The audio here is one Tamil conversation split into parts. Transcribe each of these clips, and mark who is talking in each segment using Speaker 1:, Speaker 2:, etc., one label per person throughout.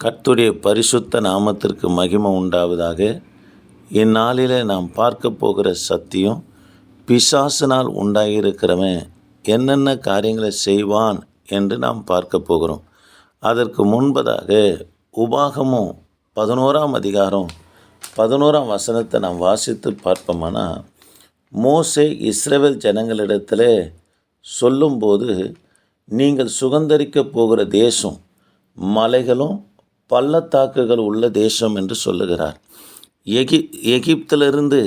Speaker 1: கர்த்துடைய பரிசுத்த நாமத்திற்கு மகிமை உண்டாவதாக இந்நாளில் நாம் பார்க்க போகிற சத்தியம் பிசாசினால் உண்டாகியிருக்கிறவன் என்னென்ன காரியங்களை செய்வான் என்று நாம் பார்க்க போகிறோம். அதற்கு முன்பதாக உபாகமும் பதினோராம் அதிகாரம் பதினோராம் வசனத்தை நாம் வாசித்து பார்ப்போமானா மோசே இஸ்ரவேல் ஜனங்களிடத்தில் சொல்லும்போது நீங்கள் சுதந்தரிக்க போகிற தேசம் மலைகளும் பள்ளத்தாக்குகள் உள்ள தேசம் என்று சொல்லுகிறார். எகி எகிப்திலிருந்து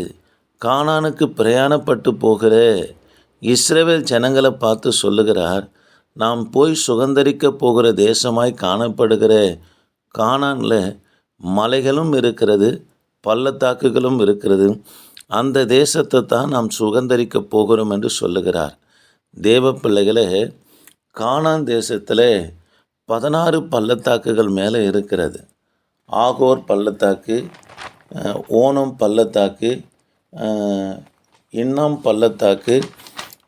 Speaker 1: கானானுக்கு பிரயாணப்பட்டு போகிற இஸ்ரேவேல் ஜனங்களை பார்த்து சொல்லுகிறார் நாம் போய் சுதந்தரிக்க போகிற தேசமாய் காணப்படுகிற கானானில் மலைகளும் இருக்கிறது பள்ளத்தாக்குகளும் இருக்கிறது. அந்த தேசத்தை தான் நாம் சுதந்தரிக்க போகிறோம் என்று சொல்லுகிறார். தேவ பிள்ளைகளே காணான் தேசத்தில் பதினாறு பள்ளத்தாக்குகள் மேலே இருக்கிறது. ஆகோர் பள்ளத்தாக்கு ஓணம் பள்ளத்தாக்கு இன்னம் பள்ளத்தாக்கு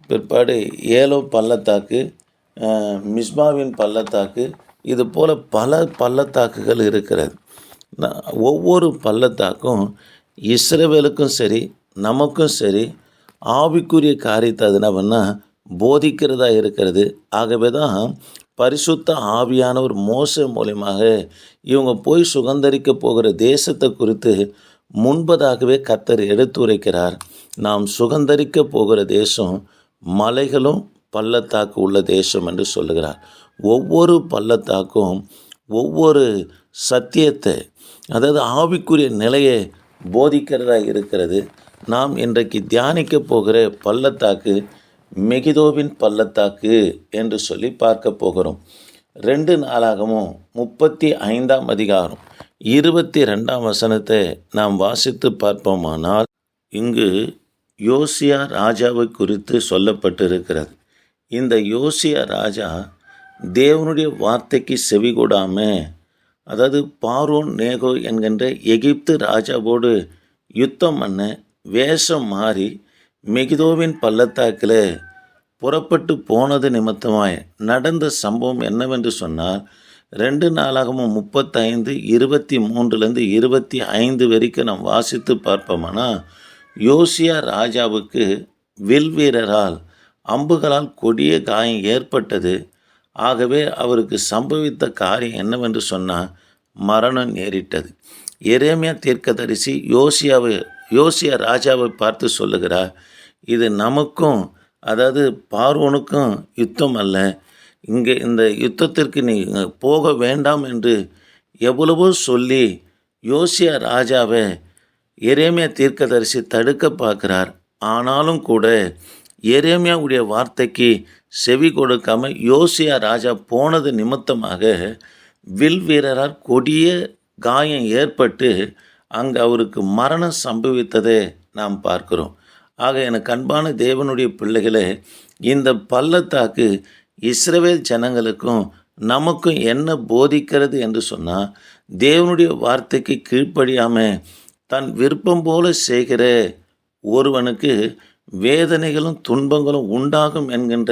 Speaker 1: பிற்பாடு ஏலோ பள்ளத்தாக்கு மிஸ்பாவின் பள்ளத்தாக்கு இது போல் பல பள்ளத்தாக்குகள் இருக்கிறது. ஒவ்வொரு பள்ளத்தாக்கும் இஸ்ரேவேலுக்கும் சரி நமக்கும் சரி ஆவிக்குரிய காரியத்தை அது என்ன பண்ணால் போதிக்கிறதா இருக்கிறது. ஆகவே தான் பரிசுத்த ஆவியானவர் மோச மூலியமாக இவங்க போய் சுகந்தரிக்க போகிற தேசத்தை குறித்து முன்பதாகவே கத்தர் எடுத்துரைக்கிறார் நாம் சுகந்தரிக்க போகிற தேசம் மலைகளும் பள்ளத்தாக்கு உள்ள தேசம் என்று சொல்லுகிறார். ஒவ்வொரு பள்ளத்தாக்கும் ஒவ்வொரு சத்தியத்தை அதாவது ஆவிக்குரிய நிலையை போதிக்கிறதா இருக்கிறது. நாம் இன்றைக்கு தியானிக்க போகிற பள்ளத்தாக்கு மெகிதோவின் பள்ளத்தாக்கு என்று சொல்லி பார்க்க போகிறோம். ரெண்டு நாளாகவும் முப்பத்தி ஐந்தாம் அதிகாரம் இருபத்தி ரெண்டாம் வசனத்தை நாம் வாசித்து பார்ப்போமானால் இங்கு யோசியா ராஜாவை குறித்து சொல்லப்பட்டிருக்கிறது. இந்த யோசியா ராஜா தேவனுடைய வார்த்தைக்கு செவி கொடாம அதாவது பாரோன் நேகோ என்கின்ற எகிப்து ராஜாவோடு யுத்தம் பண்ண வேஷம் மாறி மெகிதோவின் பள்ளத்தாக்கில் புறப்பட்டு போனது நிமித்தமாய் நடந்த சம்பவம் என்னவென்று சொன்னால் ரெண்டு நாளாகவும் முப்பத்தைந்து இருபத்தி மூன்றுலேருந்து இருபத்தி ஐந்து வரைக்கும் நாம் வாசித்து பார்ப்போம்னா யோசியா ராஜாவுக்கு வில் வீரரால் அம்புகளால் கொடிய காயம் ஏற்பட்டது. ஆகவே அவருக்கு சம்பவித்த காரியம் என்னவென்று சொன்னால் மரணம் நேரிட்டது. எரேமியா தீர்க்கதரிசி யோசியாவை யோசியா ராஜாவை பார்த்து சொல்லுகிறார் இது நமக்கும் அதாவது பார்வோனுக்கும் யுத்தம் அல்ல. இங்கே இந்த யுத்தத்திற்கு நீங்கள் போக வேண்டாம் என்று எவ்வளவோ சொல்லி யோசியா ராஜாவை எரேமியா தீர்க்கதரிசி தடுக்க பார்க்கிறார். ஆனாலும் கூட எரேமியாவுடைய வார்த்தைக்கு செவி கொடுக்காம யோசியா ராஜா போனது நிமித்தமாக வில் வீரரால் கொடிய காயம் ஏற்பட்டு அங்கு அவருக்கு மரணம் சம்பவித்ததை நாம் பார்க்கிறோம். ஆக எனக்கு அன்பான தேவனுடைய பிள்ளைகளே இந்த பள்ளத்தாக்கு இஸ்ரவேல் ஜனங்களுக்கும் நமக்கும் என்ன போதிக்கிறது என்று சொன்னால் தேவனுடைய வார்த்தைக்கு கீழ்ப்படியாமல் தன் விருப்பம் போல செய்கிற ஒருவனுக்கு வேதனைகளும் துன்பங்களும் உண்டாகும் என்கின்ற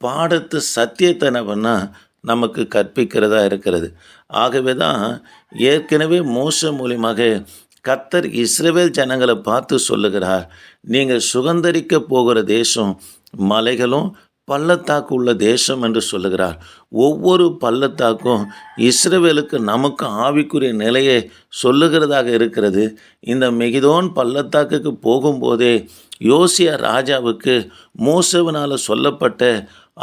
Speaker 1: பாடத்து சத்தியத்தை என்ன நமக்கு கற்பிக்கிறதா இருக்கிறது. ஆகவே தான் ஏற்கனவே மோச மூலியமாக கத்தர் இஸ்ரேவேல் ஜனங்களை பார்த்து சொல்லுகிறார் நீங்கள் சுகந்தரிக்க போகிற தேசம் மலைகளும் பள்ளத்தாக்கு உள்ள தேசம் என்று சொல்லுகிறார். ஒவ்வொரு பள்ளத்தாக்கும் இஸ்ரேவேலுக்கு நமக்கு ஆவிக்குரிய நிலையை சொல்லுகிறதாக இருக்கிறது. இந்த மெகிதோன் பள்ளத்தாக்குக்கு போகும்போதே யோசியா ராஜாவுக்கு மோசவனால் சொல்லப்பட்ட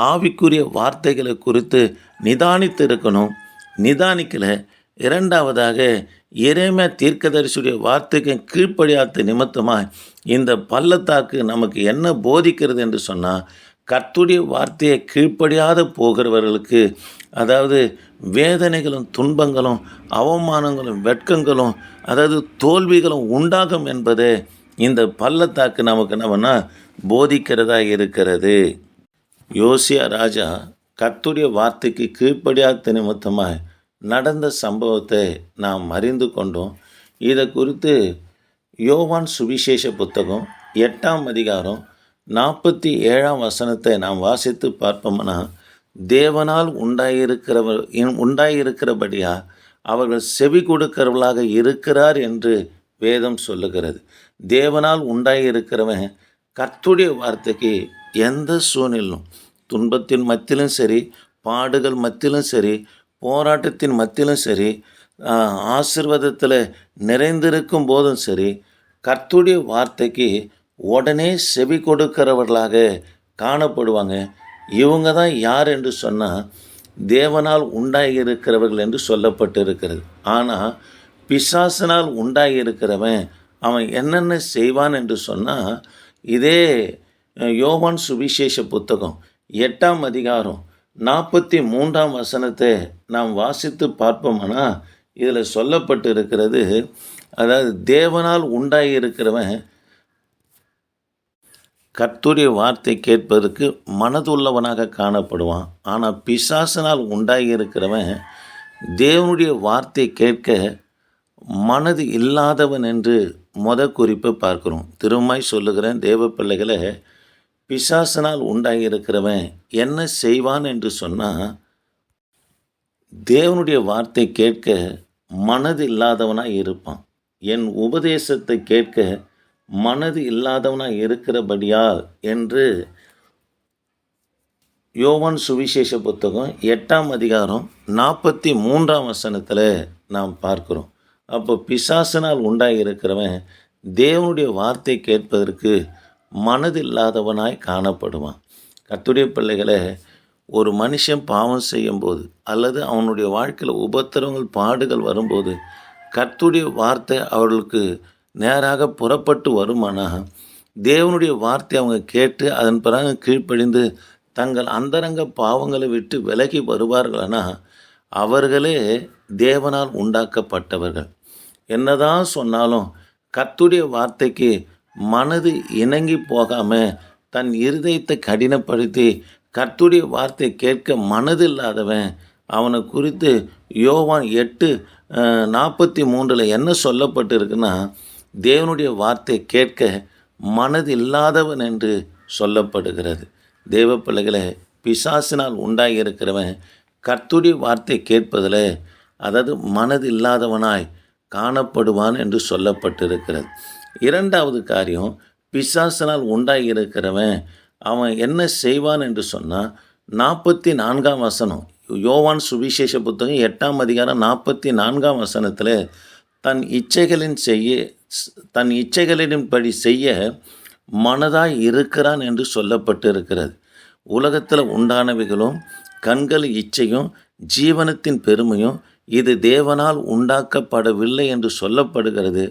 Speaker 1: ஆவிக்குரிய வார்த்தைகளை குறித்து நிதானித்து இருக்கணும் நிதானிக்கல. இரண்டாவதாக இறைமை தீர்க்கதரிசியுடைய வார்த்தைக்கு கீழ்ப்படியாத நிமித்தமாக இந்த பள்ளத்தாக்கு நமக்கு என்ன போதிக்கிறது என்று சொன்னால் கர்த்துடைய வார்த்தையை கீழ்ப்படியாத போகிறவர்களுக்கு அதாவது வேதனைகளும் துன்பங்களும் அவமானங்களும் வெட்கங்களும் அதாவது தோல்விகளும் உண்டாகும் என்பதை இந்த பள்ளத்தாக்கு நமக்கு என்னவென்னா போதிக்கிறதா இருக்கிறது. யோசியா ராஜா கர்த்துடைய வார்த்தைக்கு கீழ்ப்படியாத நிமித்தமாக நடந்த சம்பவத்தை நாம் அறிந்து கொண்டோம். இதை குறித்து யோவான் சுவிசேஷ புத்தகம் எட்டாம் அதிகாரம் நாற்பத்தி ஏழாம் வசனத்தை நாம் வாசித்து பார்ப்போம்னா தேவனால் உண்டாயிருக்கிறவர் உண்டாயிருக்கிறபடியா அவர்கள் செவி கொடுக்கிறவர்களாக இருக்கிறார் என்று வேதம் சொல்லுகிறது. தேவனால் உண்டாயிருக்கிறவன் கர்த்துடைய வார்த்தைக்கு எந்த சூழ்நிலும் துன்பத்தின் மத்தியிலும் சரி பாடுகள் மத்தியிலும் சரி போராட்டத்தின் மத்தியிலும் சரி ஆசிர்வாதத்தில் நிறைந்திருக்கும் போதும் சரி கர்த்துடைய வார்த்தைக்கு உடனே செவி கொடுக்கிறவர்களாக காணப்படுவாங்க. இவங்க தான் யார் என்று சொன்னால் தேவனால் உண்டாகியிருக்கிறவர்கள் என்று சொல்லப்பட்டு இருக்கிறது ஆனால் பிசாசனால் உண்டாகியிருக்கிறவன் அவன் என்னென்ன செய்வான் என்று சொன்னால் இதே யோவான் சுவிசேஷ புத்தகம் எட்டாம் அதிகாரம் நாற்பத்தி மூன்றாம் வசனத்தை நாம் வாசித்து பார்ப்போம்னா இதில் சொல்லப்பட்டு இருக்கிறது அதாவது தேவனால் உண்டாகியிருக்கிறவன் கர்த்துடைய வார்த்தை கேட்பதற்கு மனதுள்ளவனாக காணப்படுவான். ஆனால் பிசாசனால் உண்டாகி இருக்கிறவன் தேவனுடைய வார்த்தை கேட்க மனது இல்லாதவன் என்று மொத குறிப்பை பார்க்குறோம். திருமாய் சொல்லுகிறேன் தேவ பிள்ளைகளை பிசாசனால் உண்டாகி இருக்கிறவன் என்ன செய்வான் என்று சொன்னால் தேவனுடைய வார்த்தை கேட்க மனது இல்லாதவனாக இருப்பான். என் உபதேசத்தை கேட்க மனது இல்லாதவனாக இருக்கிறபடியா என்று யோவான் சுவிசேஷ புத்தகம் எட்டாம் அதிகாரம் நாற்பத்தி மூன்றாம் வசனத்தில் நாம் பார்க்குறோம். அப்போ பிசாசனால் உண்டாகி இருக்கிறவன் தேவனுடைய வார்த்தை கேட்பதற்கு மனதில்லாதவனாய் காணப்படுவான். கத்துடைய பிள்ளைகளை ஒரு மனுஷன் பாவம் செய்யும்போது அல்லது அவனுடைய வாழ்க்கையில் உபத்திரவங்கள் பாடுகள் வரும்போது கத்துடைய வார்த்தை அவர்களுக்கு நேராக புறப்பட்டு வருமானா தேவனுடைய வார்த்தை அவங்க கேட்டு அதன் பிறகு கீழ்ப்படிந்து தங்கள் அந்தரங்க பாவங்களை விட்டு விலகி வருவார்களானா அவர்களே தேவனால் உண்டாக்கப்பட்டவர்கள். என்னதான் சொன்னாலும் கத்துடைய வார்த்தைக்கு மனது இணங்கி போகாமல் தன் இருதயத்தை கடினப்படுத்தி கர்த்துடைய வார்த்தை கேட்க மனதில்லாதவன் அவனை குறித்து யோவான் எட்டு நாற்பத்தி மூன்றில் என்ன சொல்லப்பட்டிருக்குன்னா தேவனுடைய வார்த்தை கேட்க மனது இல்லாதவன் என்று சொல்லப்படுகிறது. தேவ பிள்ளைகளை பிசாசினால் உண்டாகி இருக்கிறவன் கர்த்துடைய வார்த்தை கேட்பதில் அதாவது மனது இல்லாதவனாய் காணப்படுவான் என்று சொல்லப்பட்டிருக்கிறது. இரண்டாவது காரியம் பிசாசனால் உண்டாகி இருக்கிறவன் அவன் என்ன செய்வான் என்று சொன்னால் நாற்பத்தி நான்காம் வசனம் யோவான் சுவிசேஷ புத்தகம் எட்டாம் அதிகாரம் நாற்பத்தி நான்காம் வசனத்தில் தன் இச்சைகளின் செய்ய தன் இச்சைகளின்படி செய்ய மனதாய் இருக்கிறான் என்று சொல்லப்பட்டு இருக்கிறது உலகத்தில் உண்டானவைகளும் கண்கள் இச்சையும் ஜீவனத்தின் பெருமையும் இது தேவனால் உண்டாக்கப்படவில்லை என்று சொல்லப்படுகிறது.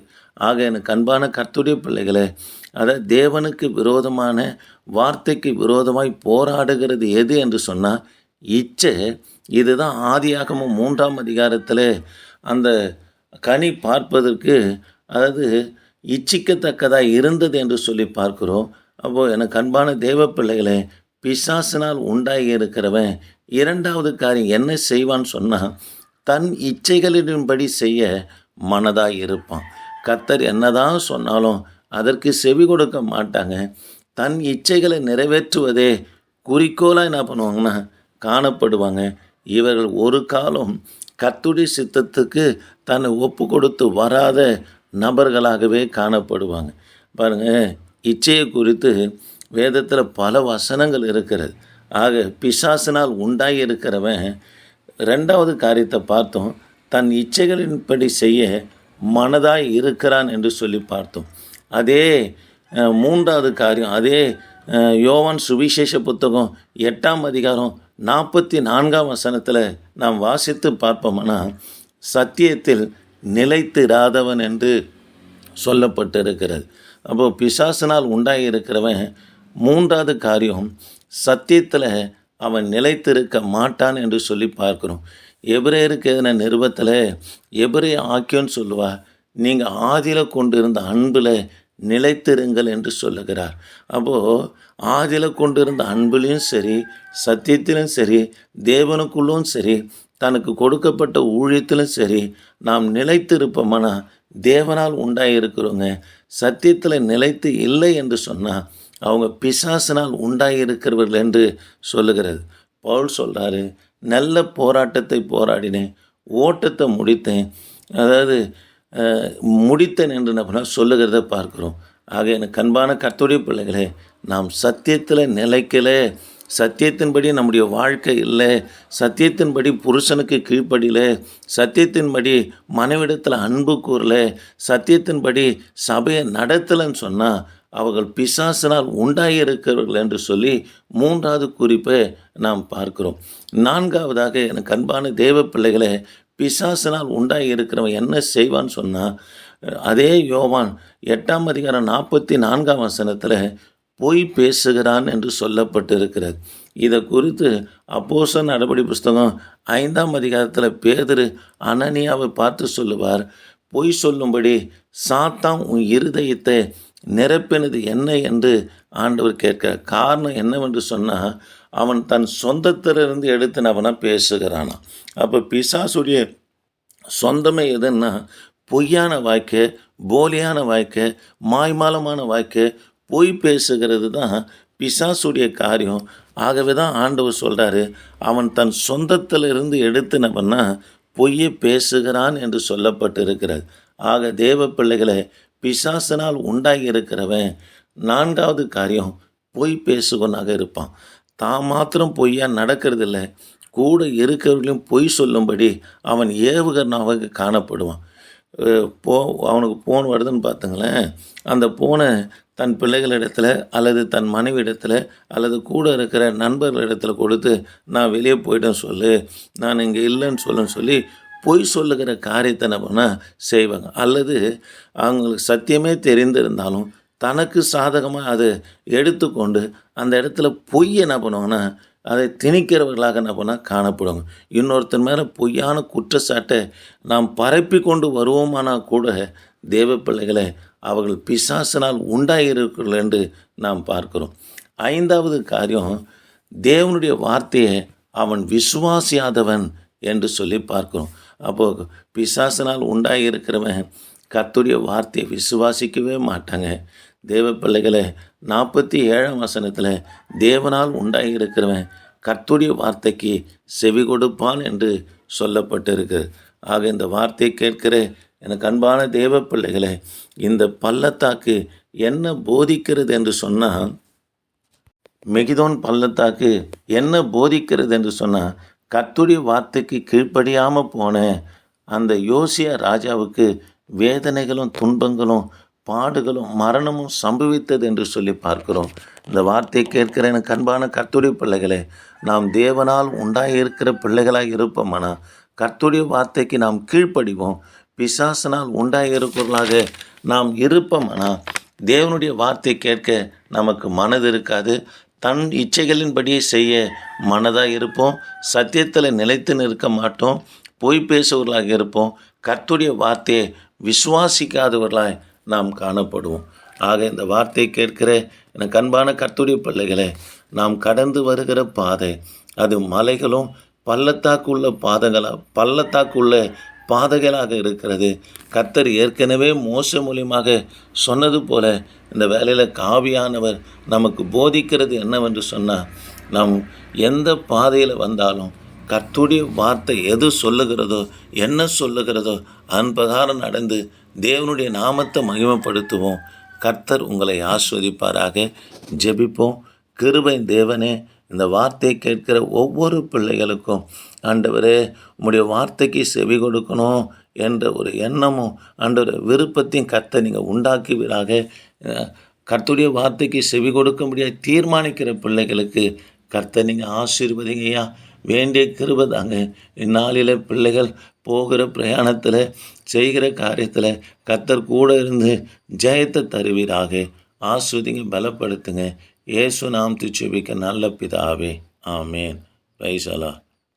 Speaker 1: ஆக எனக்கு அன்பான கர்த்துடைய பிள்ளைகளே அதை தேவனுக்கு விரோதமான வார்த்தைக்கு விரோதமாய் போராடுகிறது எது என்று சொன்னால் இச்சை. இதுதான் ஆதியாகமும் மூன்றாம் அதிகாரத்தில் அந்த கனி பார்ப்பதற்கு அதாவது இச்சிக்கத்தக்கதாக இருந்தது என்று சொல்லி பார்க்கிறோம். அப்போது எனக்கு அன்பான தேவ பிள்ளைகளே பிசாசினால் உண்டாகி இருக்கிறவன் இரண்டாவது காரியம் என்ன செய்வான்னு சொன்னால் தன் இச்சைகளின்படி செய்ய மனதாக இருப்பான். கத்தர் என்னதான் சொன்னாலும் அதற்கு செவி கொடுக்க மாட்டாங்க. தன் இச்சைகளை நிறைவேற்றுவதே குறிக்கோளாக என்ன பண்ணுவாங்கன்னா காணப்படுவாங்க. இவர்கள் ஒரு காலம் கத்துடி சித்தத்துக்கு தன்னை ஒப்பு கொடுத்து வராத நபர்களாகவே காணப்படுவாங்க. பாருங்கள் இச்சையை குறித்து வேதத்தில் பல வசனங்கள் இருக்கிறது. ஆக பிசாசினால் உண்டாகி இருக்கிறவன் ரெண்டாவது காரியத்தை பார்த்தோம். தன் இச்சைகளின்படி செய்ய மனதாய் இருக்கிறான் என்று சொல்லி பார்த்தோம். அதே மூன்றாவது காரியம் அதே யோவான் சுவிசேஷ புத்தகம் எட்டாம் அதிகாரம் நாற்பத்தி நான்காம் வசனத்தில் நாம் வாசித்து பார்ப்போம்னா சத்தியத்தில் நிலைத்திராதவன் என்று சொல்லப்பட்டிருக்கிறது. அப்போது பிசாசனால் உண்டாகி இருக்கிறவன் மூன்றாவது காரியம் சத்தியத்தில் அவன் நிலைத்திருக்க மாட்டான் என்று சொல்லி பார்க்குறோம். எபிரேயருக்கு எதன நிருபத்தில் எபிரே ஆக்கியோன்னு சொல்லுவார் நீங்கள் ஆதியில் கொண்டு இருந்த அன்பில் நிலைத்திருங்கள் என்று சொல்லுகிறார். அப்போது ஆதியில் கொண்டு இருந்த அன்பிலையும் சரி சத்தியத்திலும் சரி தேவனுக்குள்ளும் சரி தனக்கு கொடுக்கப்பட்ட ஊழியத்திலும் சரி நாம் நிலைத்திருப்போம்னா தேவனால் உண்டாயிருக்கிறோங்க. சத்தியத்தில் நிலைத்து இல்லை என்று சொன்னால் அவங்க பிசாசினால் உண்டாகியிருக்கிறவர்கள் என்று சொல்லுகிறது. பவுல் சொல்கிறாரு நல்ல போராட்டத்தை போராடினேன் ஓட்டத்தை முடித்தேன். அதாவது முடித்தேன் என்று நம்ம சொல்லுகிறத பார்க்குறோம். ஆக எனக்கு அன்பான கத்துடைய பிள்ளைகளே நாம் சத்தியத்தில் நிலைக்கலை. சத்தியத்தின்படி நம்முடைய வாழ்க்கை இல்லை. சத்தியத்தின்படி புருஷனுக்கு கீழ்ப்படியில. சத்தியத்தின்படி மனைவிடத்தில் அன்பு கூறல. சத்தியத்தின்படி சபையை நடத்தலைன்னு சொன்னால் அவர்கள் பிசாசினால் உண்டாகியிருக்கிறவர்கள் என்று சொல்லி மூன்றாவது குறிப்பை நாம் பார்க்கிறோம். நான்காவதாக எனக்கு அன்பான தேவ பிள்ளைகளை பிசாசினால் உண்டாகி இருக்கிறவன் என்ன செய்வான்னு சொன்னால் அதே யோவான் எட்டாம் அதிகாரம் நாற்பத்தி நான்காம் வசனத்தில் பொய் பேசுகிறான் என்று சொல்லப்பட்டிருக்கிறது. இதை குறித்து அப்போச நடபடி புஸ்தகம் ஐந்தாம் அதிகாரத்தில் பேதரு அனனியாவை பார்த்து சொல்லுவார் பொய் சொல்லும்படி சாத்தான் உன் இருதயத்தை நிரப்பினது என்ன என்று ஆண்டவர் கேட்கிறார் காரணம் என்னவென்று சொன்னால் அவன் தன் சொந்தத்திலிருந்து எடுத்துனவனா பேசுகிறானாம் அப்போ பிசாசுடைய சொந்தமே எதுன்னா பொய்யான வாய்க்கு போலியான வாய்க்கு மாய்மாலமான வாய்க்கு பொய் பேசுகிறது தான் பிசாசுடைய காரியம். ஆகவே தான் ஆண்டவர் சொல்கிறாரு அவன் தன் சொந்தத்திலிருந்து எடுத்தினவன்னா பொய்யை பேசுகிறான் என்று சொல்லப்பட்டிருக்கிறது. ஆக தேவ பிள்ளைகளை பிசாசனால் உண்டாகி இருக்கிறவன் நான்காவது காரியம் பொய் பேசுவனாக இருப்பான். தான் மாத்திரம் பொய்யா நடக்கிறதில்ல. கூட இருக்கிறவர்களையும் பொய் சொல்லும்படி அவன் ஏவுகரணாக காணப்படுவான். போ அவனுக்கு போன் வருதுன்னு பார்த்துங்களேன். அந்த போனை தன் பிள்ளைகளிடத்தில் அல்லது தன் மனைவி இடத்துல அல்லது கூட இருக்கிற நண்பர்களிடத்துல கொடுத்து நான் வெளியே போயிட்டேன் சொல்லு. நான் இங்கே இல்லைன்னு சொல்லுன்னு சொல்லி பொய் சொல்லுகிற காரியத்தை என்ன பண்ணால் செய்வாங்க. அல்லது அவங்களுக்கு சத்தியமே தெரிந்திருந்தாலும் தனக்கு சாதகமாக அதை எடுத்துக்கொண்டு அந்த இடத்துல பொய் என்ன பண்ணுவாங்கன்னா அதை திணிக்கிறவர்களாக என்ன பண்ணால் காணப்படுவாங்க. இன்னொருத்தர் மேலே பொய்யான குற்றச்சாட்டை நாம் பரப்பி கொண்டு வருவோமானால் கூட தேவ பிள்ளைகளை அவர்கள் பிசாசினால் உண்டாயிருக்கிறார்கள் என்று நாம் பார்க்கிறோம். ஐந்தாவது காரியம் தேவனுடைய வார்த்தையை அவன் விசுவாசியாதவன் என்று சொல்லி பார்க்கிறோம். அப்போது பிசாசினால் உண்டாகியிருக்கிறவன் கத்துடைய வார்த்தையை விசுவாசிக்கவே மாட்டாங்க. தேவ பிள்ளைகளை நாற்பத்தி ஏழாம் வசனத்தில் தேவனால் உண்டாகியிருக்கிறவன் கத்துடைய வார்த்தைக்கு செவி கொடுப்பான் என்று சொல்லப்பட்டிருக்கு. ஆக இந்த வார்த்தையை கேட்கிற எனக்கு அன்பான தேவ பிள்ளைகளை இந்த பள்ளத்தாக்கு என்ன போதிக்கிறது என்று சொன்னால் மெகிதோன் பள்ளத்தாக்கு என்ன போதிக்கிறது என்று சொன்னால் கத்துடைய வார்த்தைக்கு கீழ்ப்படியாமல் போன அந்த யோசியா ராஜாவுக்கு வேதனைகளும் துன்பங்களும் பாடுகளும் மரணமும் சம்பவித்தது என்று சொல்லி பார்க்கிறோம். இந்த வார்த்தையை கேட்கிற எனக்கு அன்பான கர்த்தருடைய பிள்ளைகளே நாம் தேவனால் உண்டாகியிருக்கிற பிள்ளைகளாக இருப்போமானா? கர்த்தருடைய வார்த்தைக்கு நாம் கீழ்ப்படிவோம். பிசாசனால் உண்டாகியிருக்கிறவர்களாக நாம் இருப்போமானா? தேவனுடைய வார்த்தை கேட்க நமக்கு மனது இருக்காது. தன் இச்சைகளின்படியே செய்ய மனதாக இருப்போம். சத்தியத்தில் நிலைத்து நிற்க மாட்டோம். பொய் பேசுவர்களாக இருப்போம். கர்த்துடைய வார்த்தையை விசுவாசிக்காதவர்களாய் நாம் காணப்படுவோம். ஆக இந்த வார்த்தையை கேட்கிற எனக்கு அன்பான கர்த்துடைய பிள்ளைகளே நாம் கடந்து வருகிற பாதை அது மலைகளும் பள்ளத்தாக்குள்ள பாதங்களாக பள்ளத்தாக்குள்ள பாதைகளாக இருக்கிறது. கர்த்தர் ஏற்கனவே மோச மூலியமாக சொன்னது போல இந்த வேலையில் காவியானவர் நமக்கு போதிக்கிறது என்னவென்று சொன்னால் நாம் எந்த பாதையில் வந்தாலும் கர்த்துடைய வார்த்தை எது சொல்லுகிறதோ என்ன சொல்லுகிறதோ அதன் பிரகாரம் நடந்து தேவனுடைய நாமத்தை மகிமைப்படுத்துவோம். கர்த்தர் உங்களை ஆஸ்வதிப்பாராக. ஜெபிப்போம். கிருபை தேவனே இந்த வார்த்தையை கேட்கிற ஒவ்வொரு பிள்ளைகளுக்கும் ஆண்டவரே உம்முடைய வார்த்தைக்கு செவி கொடுக்கணும் என்ற ஒரு எண்ணமும் ஆண்டவர் விருப்பத்தையும் கர்த்தர் நீங்கள் உண்டாக்குவீராக. கர்த்துடைய வார்த்தைக்கு செவி கொடுக்க முடியாது தீர்மானிக்கிற பிள்ளைகளுக்கு கர்த்தர் நீங்கள் ஆசீர்வதிங்கய்யா வேண்டிய கிருபை தாங்க. இந்நாளில் பிள்ளைகள் போகிற பிரயாணத்தில் செய்கிற காரியத்தில் கர்த்தர் கூட இருந்து ஜெயத்தை தருவீராக. ஆஸ்வதிங்க பலப்படுத்துங்க. இயேசு நாம் திச்சுபிக்க நல்ல பிதாவே. ஆமேன். பைசலா